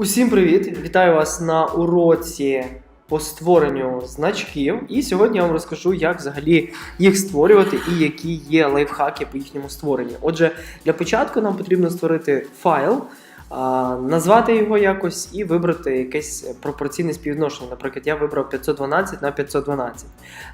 Усім привіт! Вітаю вас на уроці по створенню значків. І сьогодні я вам розкажу, як взагалі їх створювати і які є лайфхаки по їхньому створенню. Отже, для початку нам потрібно створити файл, назвати його якось і вибрати якесь пропорційне співвідношення. Наприклад, я вибрав 512 на 512.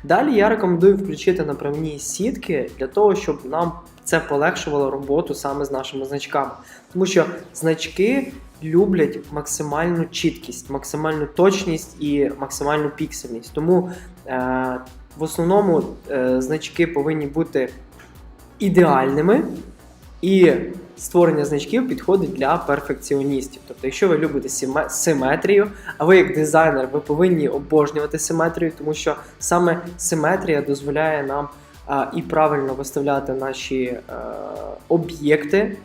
Далі я рекомендую включити направні сітки для того, щоб нам це полегшувало роботу саме з нашими значками. Тому що значки люблять максимальну чіткість, максимальну точність і максимальну піксельність. Тому е, в основному е, значки повинні бути ідеальними, і створення значків підходить для перфекціоністів. Тобто, якщо ви любите симетрію, а ви як дизайнер, ви повинні обожнювати симетрію, тому що саме симетрія дозволяє нам і правильно виставляти наші е, об'єкти.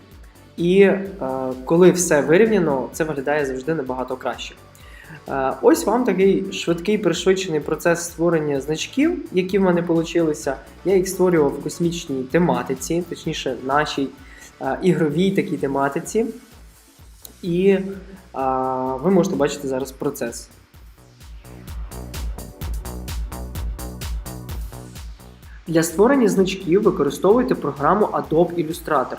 І е, коли все вирівняно, це виглядає завжди набагато краще. Е, ось вам такий швидкий пришвидшений процес створення значків, які в мене вийшли. Я їх створював в космічній тематиці, точніше, нашій ігровій такій тематиці. І ви можете бачити зараз процес. Для створення значків використовуйте програму Adobe Illustrator.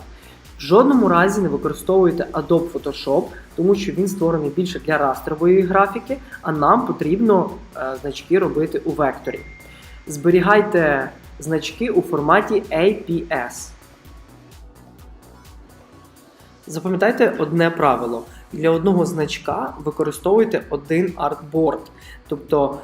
В жодному разі не використовуйте Adobe Photoshop, тому що він створений більше для растрової графіки, а нам потрібно е, значки робити у векторі. Зберігайте значки у форматі APS. Запам'ятайте одне правило: для одного значка використовуйте один артборд. Тобто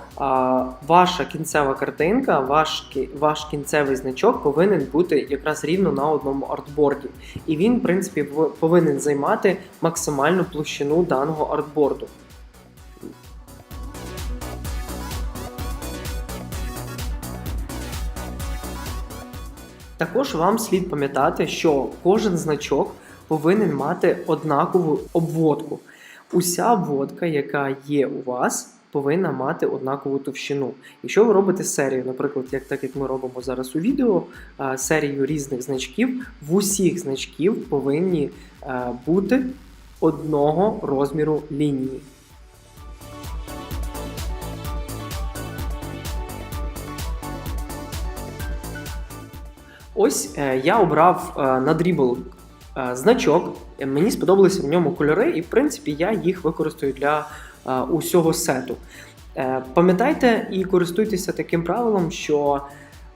ваша кінцева картинка, ваш, ваш кінцевий значок повинен бути якраз рівно на одному артборді. І він, в принципі, повинен займати максимальну площину даного артборду. Також вам слід пам'ятати, що кожен значок повинен мати однакову обводку. Уся обводка, яка є у вас, повинна мати однакову товщину. Якщо ви робите серію, наприклад, як так як ми робимо зараз у відео, серію різних значків, в усіх значків повинні е, бути одного розміру лінії. Ось е, я обрав е, на Dribble е, значок. Е, Мені сподобалися в ньому кольори, і в принципі я їх використаю для е, усього сету. Е, Пам'ятайте і користуйтеся таким правилом, що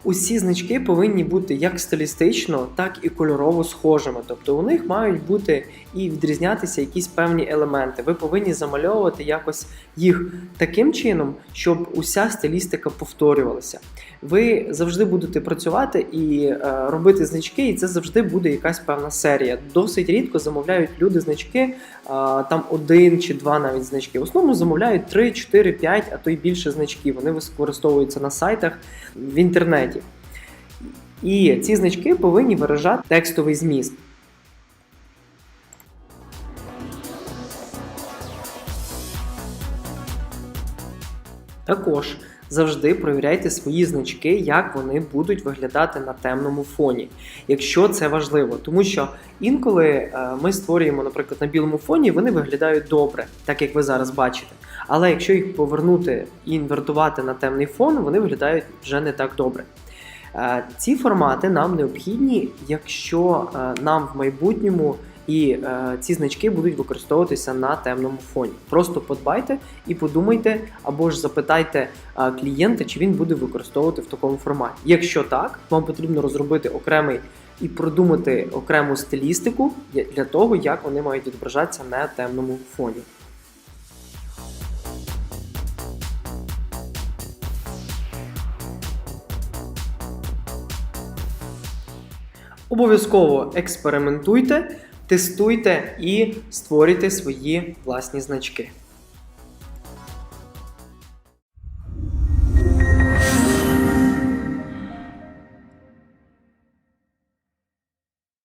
усі значки повинні бути як стилістично, так і кольорово схожими. Тобто у них мають бути і відрізнятися якісь певні елементи. Ви повинні замальовувати якось їх таким чином, щоб уся стилістика повторювалася. Ви завжди будете працювати і е, робити значки, і це завжди буде якась певна серія. Досить рідко замовляють люди значки, е, там один чи два навіть значки. В основному замовляють 3, 4, 5, а то й більше значків. Вони використовуються на сайтах в інтернеті. І ці значки повинні виражати текстовий зміст. Також завжди перевіряйте свої значки, як вони будуть виглядати на темному фоні, якщо це важливо. Тому що інколи е, ми створюємо, наприклад, на білому фоні, вони виглядають добре, так як ви зараз бачите. Але якщо їх повернути і інвертувати на темний фон, вони виглядають вже не так добре. Е, Ці формати нам необхідні, якщо е, нам в майбутньому і е, ці значки будуть використовуватися на темному фоні. Просто подбайте і подумайте, або ж запитайте клієнта, чи він буде використовувати в такому форматі. Якщо так, вам потрібно розробити окремий і продумати окрему стилістику для того, як вони мають відображатися на темному фоні. Обов'язково експериментуйте, тестуйте і створюйте свої власні значки.